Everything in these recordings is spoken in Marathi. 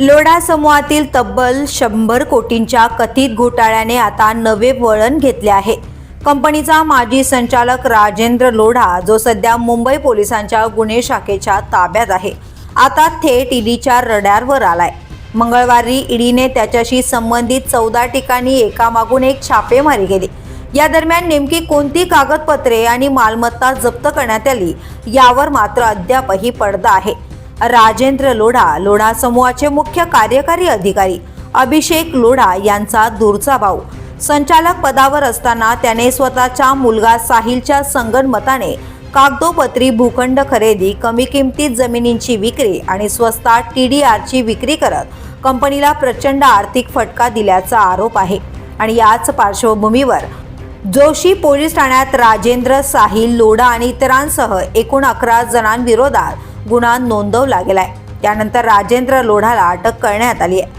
लोढा समूहातील तब्बल शंभर कोटींच्या कथित घोटाळ्याने आता नवे वळण घेतले आहे. कंपनीचा माजी संचालक राजेंद्र लोढा जो सध्या मुंबई पोलिसांच्या गुन्हे शाखेच्या ताब्यात आहे आता थेट ईडीच्या रडारवर आलाय. मंगळवारी ईडीने त्याच्याशी संबंधित चौदा ठिकाणी एकामागून एक छापेमारी केली. या दरम्यान नेमकी कोणती कागदपत्रे आणि मालमत्ता जप्त करण्यात आली यावर मात्र अद्यापही पडदा आहे. राजेंद्र लोढा लोढा समूहाचे मुख्य कार्यकारी अधिकारी अभिषेक लोढा यांचा दूरचा भाऊ. संचालक पदावर असताना त्याने स्वतःच्या मुलगा साहिलच्या संगणमताने कागदोपत्री भूखंड खरेदी कमी किमतीत जमिनींची विक्री आणि स्वस्तात टी डी आरची विक्री करत कंपनीला प्रचंड आर्थिक फटका दिल्याचा आरोप आहे. आणि याच पार्श्वभूमीवर जोशी पोलीस ठाण्यात राजेंद्र साहिल लोढा आणि इतरांसह एकूण अकरा जणांविरोधात गुन्हा नोंदवला गेलाय. त्यानंतर राजेंद्र लोढाला अटक करण्यात आली आहे.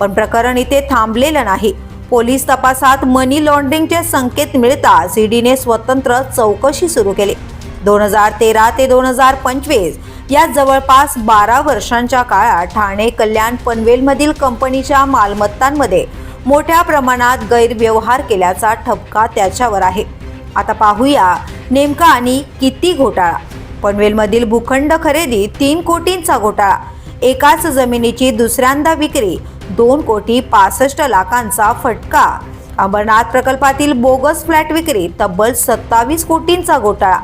पण प्रकरण इथे थांबलेलं नाही. पोलीस तपासात मनी लॉन्ड्रिंगचे संकेत मिळताच ईडीने स्वतंत्र चौकशी सुरू केली. दोन हजार तेरा ते दोन हजार पंचवीस या जवळपास बारा वर्षांच्या काळात ठाणे कल्याण पनवेलमधील कंपनीच्या मालमत्तांमध्ये मोठ्या प्रमाणात गैरव्यवहार केल्याचा ठपका त्याच्यावर आहे. आता पाहूया नेमका आणि किती घोटाळा. पनवेलमधील भूखंड खरेदी तीन कोटींचा घोटाळा. एकाच जमिनीची दुसऱ्यांदा विक्री दोन कोटी पासष्ट लाखांचा फटका. अमरनाथ प्रकल्पातील बोगस फ्लॅट विक्री तब्बल सत्तावीस कोटींचा घोटाळा.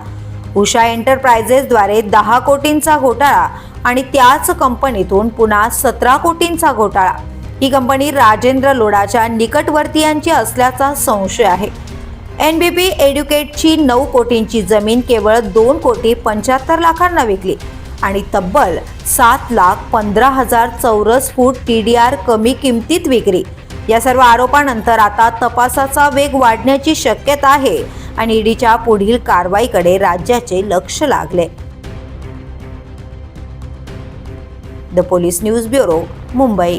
उषा एंटरप्राइजेसद्वारे दहा कोटींचा घोटाळा आणि त्याच कंपनीतून पुन्हा सतरा कोटींचा घोटाळा. ही कंपनी राजेंद्र लोढाच्या निकटवर्तीयांची असल्याचा संशय आहे. एन बी पी एड्युकेटची नऊ कोटींची जमीन केवळ दोन कोटी पंच्याहत्तर लाखांना विकली आणि तब्बल सात लाख पंधरा हजार चौरस फूट टी डी आर कमी किमतीत विक्री. या सर्व आरोपानंतर आता तपासाचा वेग वाढण्याची शक्यता आहे आणि ईडीच्या पुढील कारवाईकडे राज्याचे लक्ष लागले. The police news bureau Mumbai.